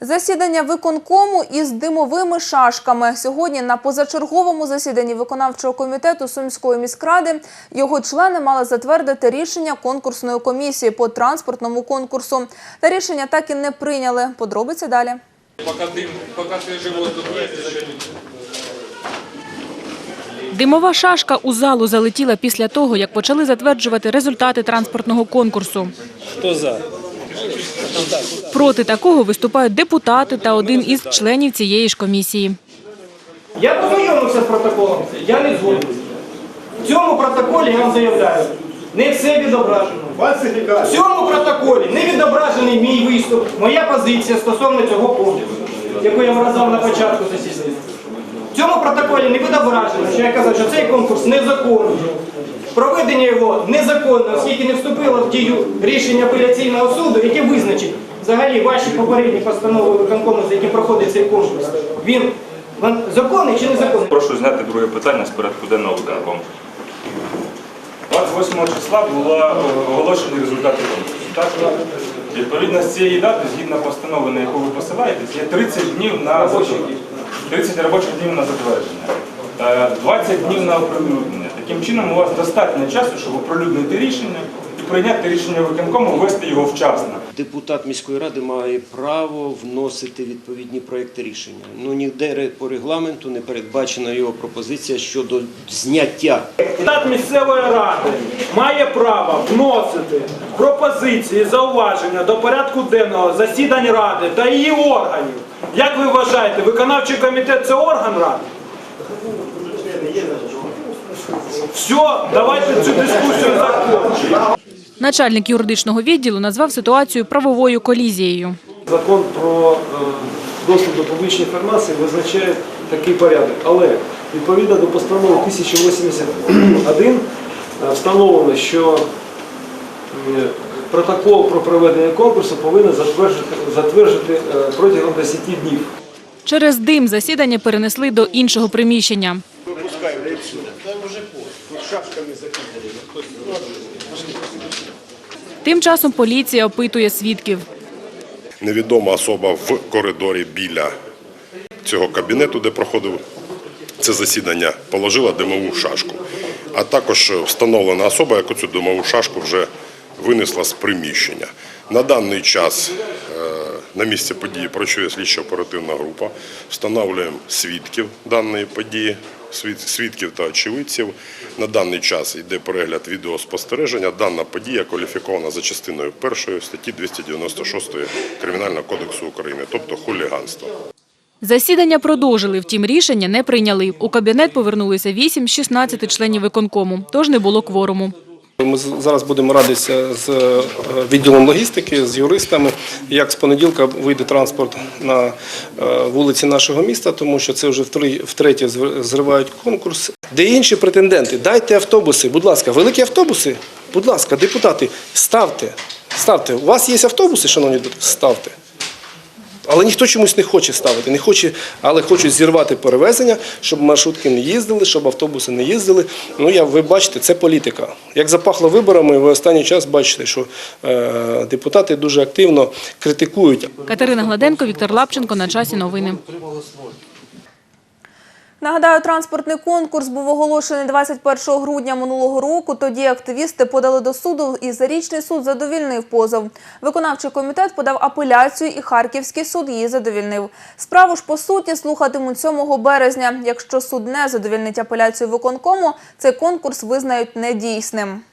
Засідання виконкому із димовими шашками. Сьогодні на позачерговому засіданні виконавчого комітету Сумської міськради його члени мали затвердити рішення конкурсної комісії по транспортному конкурсу. Та рішення так і не прийняли. Подробиці далі. Воздух есть, Димова шашка у залу залетіла після того, як почали затверджувати результати транспортного конкурсу. Хто за? Проти такого виступають депутати та один із членів цієї ж комісії. Я познайомився з протоколом, я не згоден. В цьому протоколі я вам заявляю, не все відображено. В цьому протоколі не відображений мій виступ, моя позиція стосовно цього пункту, яку я виразав на початку засідання. В цьому протоколі не відображено, що я казав, що цей конкурс незаконний. Проведення його незаконно, оскільки не вступило в дію рішення апеляційного суду, яке визначить взагалі ваші попередні постанови виконкому, за які проходить цей конкурс. Він, законний чи незаконний? Прошу зняти друге питання з порядку денного виконкому. 28 числа було оголошені результати конкурсу. Так? Відповідно з цієї дати, згідно постанови, на яку ви посилаєтесь, є 30 днів на 30 робочих днів на затвердження. Е, 20 днів на оприлюднення. Таким чином, у вас достатньо часу, щоб оприлюднити рішення і прийняти рішення виконкому, ввести його вчасно. Депутат міської ради має право вносити відповідні проекти рішення. Ну ніде по регламенту не передбачена його пропозиція щодо зняття. Депутат місцевої ради має право вносити пропозиції, зауваження до порядку денного засідань ради та її органів. Як ви вважаєте, виконавчий комітет це орган ради? Все, давайте цю дискусію закончимо. Начальник юридичного відділу назвав ситуацію правовою колізією. Закон про е, доступ до публічної інформації визначає такий порядок. Але відповідно до постанови 1081 е, встановлено, що е, протокол про проведення конкурсу повинен е, протягом 10 днів. Через дим засідання перенесли до іншого приміщення. Тим часом поліція опитує свідків. невідома особа в коридорі біля цього кабінету, де проходив це засідання, положила димову шашку. А також встановлена особа, яку цю димову шашку вже винесла з приміщення. На даний час на місці події працює слідчо-оперативна група. Встановлюємо свідків даної події, свідків та очевидців. На даний час йде перегляд відеоспостереження. Дана подія кваліфікована за частиною першої статті 296 Кримінального кодексу України, тобто хуліганство. Засідання продовжили, втім рішення не прийняли. У кабінет повернулися 8 з 16 членів виконкому, тож не було кворуму. Ми зараз будемо радитися з е, відділом логістики, з юристами, як з понеділка вийде транспорт на е, вулиці нашого міста, тому що це вже втретє зривають конкурс. Де інші претенденти? Дайте автобуси, будь ласка, великі автобуси, будь ласка, депутати, ставте. Ставте. У вас є автобуси, шановні? Ставте. Але ніхто чомусь не хоче ставити, не хоче, але хочуть зірвати перевезення, щоб маршрутки не їздили, щоб автобуси не їздили. Ну я ви бачите, це політика. Як запахло виборами, ви останній час бачите, що е, депутати дуже активно критикують Катерина Гладенко, Віктор Лапченко. На часі новини. Нагадаю, транспортний конкурс був оголошений 21 грудня минулого року. Тоді активісти подали до суду і зарічний суд задовільнив позов. Виконавчий комітет подав апеляцію і Харківський суд її задовільнив. Справу ж по суті слухатимуть 7 березня. Якщо суд не задовільнить апеляцію виконкому, цей конкурс визнають недійсним.